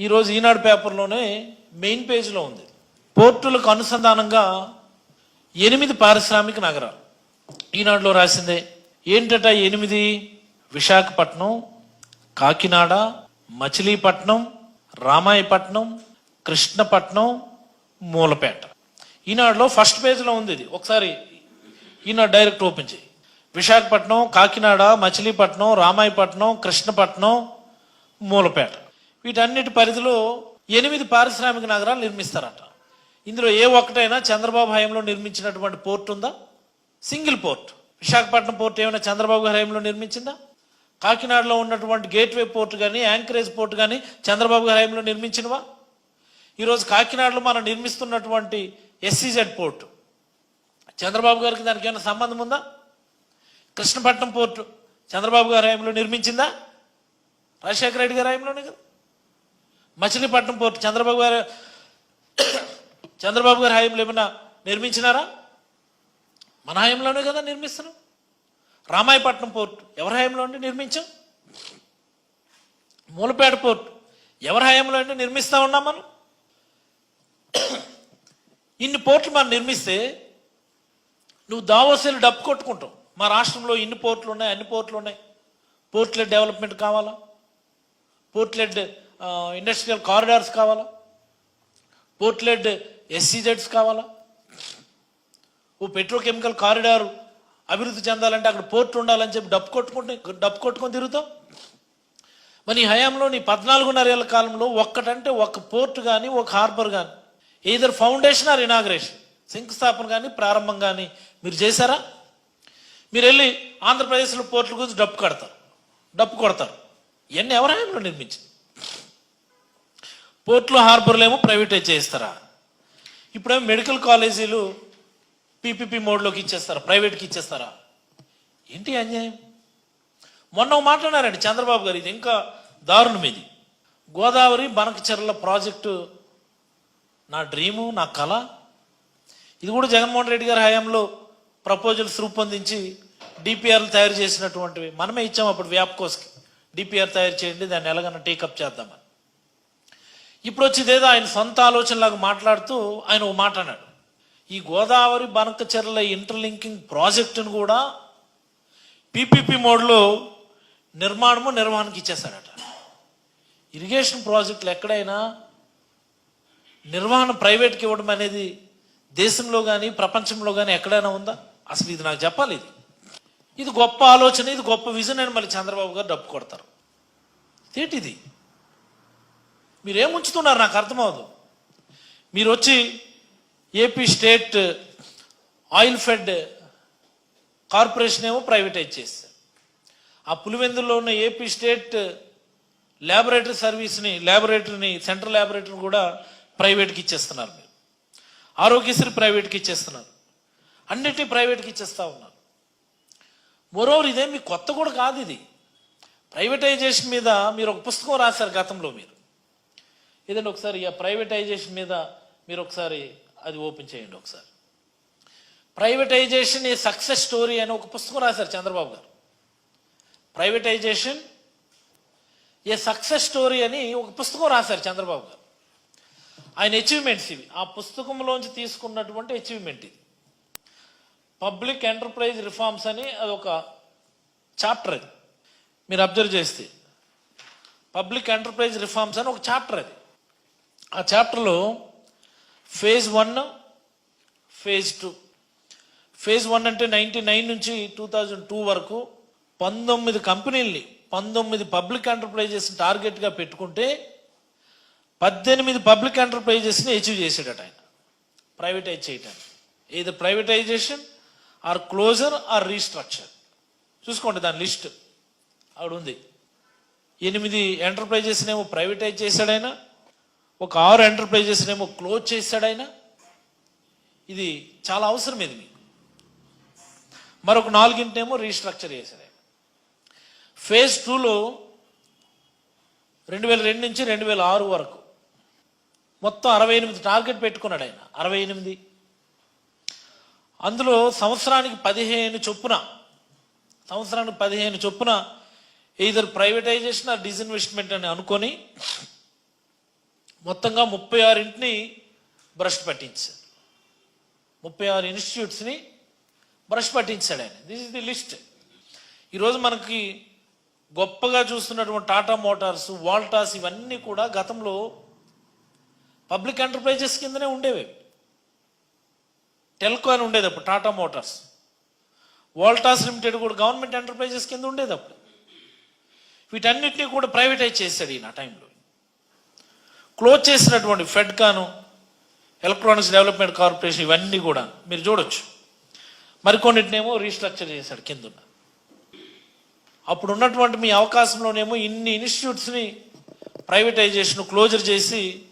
ఈరోజు ఈనాడు పేపర్లోనే మెయిన్ పేజీలో ఉంది. పోర్టులకు అనుసంధానంగా ఎనిమిది పారిశ్రామిక నగరాలు. ఈనాడులో రాసిందే ఏంటట ఎనిమిది? విశాఖపట్నం కాకినాడ మచిలీపట్నం రామాయపట్నం కృష్ణపట్నం మూలపేట. ఈనాడులో ఫస్ట్ పేజ్లో ఉంది ఇది. ఒకసారి ఈనాడు డైరెక్ట్ ఓపెన్ చేయి. విశాఖపట్నం కాకినాడ మచిలీపట్నం రామాయపట్నం కృష్ణపట్నం మూలపేట. వీటన్నిటి పరిధిలో ఎనిమిది పారిశ్రామిక నగరాలు నిర్మిస్తారట. ఇందులో ఏ ఒక్కటైనా చంద్రబాబు హయాంలో నిర్మించినటువంటి పోర్ట్ ఉందా? Single port. విశాఖపట్నం పోర్ట్ ఏమైనా చంద్రబాబు హయాంలో నిర్మించిందా? కాకినాడలో ఉన్నటువంటి గేట్వే పోర్ట్ కానీ యాంకరేజ్ పోర్ట్ కానీ చంద్రబాబు హయాంలో నిర్మించినవా? ఈరోజు కాకినాడలో మనం నిర్మిస్తున్నటువంటి ఎస్సీజెడ్ పోర్టు. చంద్రబాబు గారికి దానికి ఏమైనా సంబంధం ఉందా? కృష్ణపట్నం పోర్టు చంద్రబాబు గారి హయాంలో నిర్మించిందా? రాజశేఖర రెడ్డి గారి హయాంలోనే కదా. మచిలీపట్నం పోర్టు చంద్రబాబు గారు చంద్రబాబు గారి హయాంలో ఏమైనా నిర్మించినారా? మన హయాంలోనే కదా నిర్మిస్తున్నాం రామాయపట్నం పోర్టు ఎవరి హయాంలో అండి నిర్మించాం? మూలపేట పోర్టు ఎవరి హయాంలో అంటే నిర్మిస్తా ఉన్నాం మనం? ఇన్ని పోర్ట్లు మనం నిర్మిస్తే నువ్వు దావోసేలు డబ్బు కొట్టుకుంటావు. మా రాష్ట్రంలో ఇన్ని పోర్ట్లు ఉన్నాయి అన్ని పోర్ట్లు ఉన్నాయి. పోర్ట్లెడ్ డెవలప్మెంట్ కావాలా? పోర్ట్లెడ్ ఇండస్ట్రియల్ కారిడార్స్ కావాలా? పోర్ట్లెడ్ ఎస్సీజెడ్స్ కావాలా? ఓ పెట్రోకెమికల్ కారిడార్ అభివృద్ధి చెందాలంటే అక్కడ పోర్ట్ ఉండాలని చెప్పి డబ్బు కొట్టుకుంటే డబ్బు కొట్టుకొని తిరుగుతాం? మరి నీ హయాంలో నీ పద్నాలుగున్నర ఏళ్ళ కాలంలో ఒక్కటంటే ఒక పోర్ట్ కానీ ఒక హార్బర్ కానీ ఏదర్ ఫౌండేషన్ ఆర్ ఇనాగ్రేషన్ శంకుస్థాపన కానీ ప్రారంభం కానీ మీరు చేశారా? మీరు వెళ్ళి ఆంధ్రప్రదేశ్లో పోర్టుల గురించి డప్పు కడతారు డప్పు కొడతారు. ఇవన్నీ ఎవరి హయాంలో నిర్మించింది? పోర్ట్లు హార్బర్లు ఏమో ప్రైవేటైజ్ చేస్తారా ఇప్పుడేమో మెడికల్ కాలేజీలు పీపీపీ మోడ్లోకి ఇచ్చేస్తారా? ప్రైవేట్కి ఇచ్చేస్తారా? ఏంటి అన్యాయం? మొన్న మాట్లాడారండి చంద్రబాబు గారు ఇది ఇంకా దారుణం ఇది గోదావరి బనకచెర్ల ప్రాజెక్టు నా డ్రీము నా కళ. ఇది కూడా జగన్మోహన్ రెడ్డి గారి హయాంలో ప్రపోజల్స్ రూపొందించి డిపిఆర్లు తయారు చేసినటువంటివి మనమే ఇచ్చాం అప్పుడు వ్యాప్కోస్కి. డిపిఆర్ తయారు చేయండి దాన్ని ఎలాగన్నా టేకప్ చేద్దామని. ఇప్పుడు వచ్చి ఏదో ఆయన సొంత ఆలోచనలాగా మాట్లాడుతూ ఆయన ఒక మాట అన్నాడు. ఈ గోదావరి బనకచెర్ల ఇంటర్లింకింగ్ ప్రాజెక్టును కూడా పీపీపీ మోడ్లో నిర్మాణము నిర్వహణకి ఇచ్చేశాడట ఇరిగేషన్ ప్రాజెక్టులు ఎక్కడైనా నిర్వహణ ప్రైవేట్కి ఇవ్వడం అనేది దేశంలో కానీ ప్రపంచంలో కానీ ఎక్కడైనా ఉందా? అసలు ఇది నాకు చెప్పాలి ఇది. ఇది గొప్ప ఆలోచన ఇది గొప్ప విజన్ అని మళ్ళీ చంద్రబాబు గారు డబ్బు కొడతారు. ఏంటిది మీరేం ఉంచుతున్నారు? నాకు అర్థమవుదు. మీరు వచ్చి AP state oil fed corporation ఏమో ప్రైవేటైజ్ చేస్తారు ఆ పులివెందుల్లో ఉన్న ఏపీ స్టేట్ ల్యాబొరేటరీ సర్వీస్ని ల్యాబొరేటరీని సెంట్రల్ ల్యాబొరేటరీని కూడా ప్రైవేట్కి ఇచ్చేస్తున్నారు మీరు. ఆరోగ్యశ్రీ ప్రైవేట్కి ఇచ్చేస్తున్నారు. అన్నిటినీ ప్రైవేట్కి ఇచ్చేస్తూ ఉన్నారు. మోరోవర్ ఇదేమి మీ కొత్త కూడా కాదు ఇది. ప్రైవేటైజేషన్ మీద మీరు ఒక పుస్తకం రాశారు గతంలో మీరు. ఏదంటే ఒకసారి ఆ ప్రైవేటైజేషన్ మీద మీరు ఒకసారి అది ఓపెన్ చేయండి ఒకసారి. ప్రైవేటైజేషన్ ఏ సక్సెస్ స్టోరీ అని ఒక పుస్తకం రాశారు చంద్రబాబు గారు. ప్రైవేటైజేషన్ ఏ సక్సెస్ స్టోరీ అని ఒక పుస్తకం రాశారు చంద్రబాబు గారు. ఆయన అచీవ్మెంట్స్ ఇవి. ఆ పుస్తకంలోంచి తీసుకున్నటువంటి అచీవ్మెంట్ ఇది. పబ్లిక్ ఎంటర్ప్రైజ్ రిఫార్మ్స్ అని అది ఒక చాప్టర్ అది. మీరు అబ్జర్వ్ చేస్తే. పబ్లిక్ ఎంటర్ప్రైజ్ రిఫార్మ్స్ అని ఒక చాప్టర్ అది. ఆ చాప్టర్లో phase one phase two. Phase one అంటే నైంటీ నైన్ నుంచి టూ థౌజండ్ టూ వరకు పంతొమ్మిది కంపెనీల్ని పంతొమ్మిది పబ్లిక్ ఎంటర్ప్రైజెస్ టార్గెట్గా పెట్టుకుంటే పద్దెనిమిది పబ్లిక్ ఎంటర్ప్రైజెస్ని అచీవ్ చేసాడట ఆయన. ప్రైవేటైజ్ చేయటానికి. ఏది privatisation or closure or restructure. చూసుకోండి దాని లిస్ట్. ఆవిడ ఉంది. ఎనిమిది ఎంటర్ప్రైజెస్నేమో ప్రైవేటైజ్ చేశాడైనా ఒక ఆరు ఎంటర్ప్రైజెస్నేమో క్లోజ్ చేశాడైనా ఇది చాలా అవసరం ఇది మీకు. మరొక నాలుగింటేమో రీస్ట్రక్చర్ చేశాడు ఆయన. ఫేజ్ టూలో రెండు వేల రెండు నుంచి రెండు వేల ఆరు వరకు మొత్తం అరవై ఎనిమిది టార్గెట్ పెట్టుకున్నాడు ఆయన. అరవై ఎనిమిది. అందులో సంవత్సరానికి పదిహేను చొప్పున సంవత్సరానికి పదిహేను చొప్పున ఇదర్ ప్రైవేటైజేషన్ ఆర్ డిస్ఇన్వెస్ట్మెంట్ అని అనుకొని మొత్తంగా ముప్పై ఆరింటిని బ్రష్ పట్టించారు ముప్పై ఆరు ఇన్స్టిట్యూట్స్ని బ్రష్ పట్టించాడు ఆయన. దిస్ ఇస్ ది లిస్ట్ ఈరోజు మనకి గొప్పగా చూస్తున్నటువంటి టాటా మోటార్స్ వాల్టాస్ ఇవన్నీ కూడా గతంలో పబ్లిక్ ఎంటర్ప్రైజెస్ కిందనే ఉండేవి. టెల్కో అని ఉండేది అప్పుడు టాటా మోటార్స్. వాల్టాస్ లిమిటెడ్ కూడా గవర్నమెంట్ ఎంటర్ప్రైజెస్ కింద ఉండేది అప్పుడు. వీటన్నిటిని కూడా ప్రైవేటైజ్ చేశాడు ఈయన ఆ టైంలో. క్లోజ్ చేసినటువంటి ఫెడ్కాను ఎలక్ట్రానిక్స్ డెవలప్మెంట్ కార్పొరేషన్ ఇవన్నీ కూడా మీరు చూడొచ్చు. మరికొన్నిటినేమో రీస్ట్రక్చర్ చేశాడు కింద అప్పుడు ఉన్నటువంటి మీ అవకాశంలోనేమో ఇన్ని ఇన్స్టిట్యూట్స్ని ప్రైవేటైజేషన్ క్లోజర్ చేసి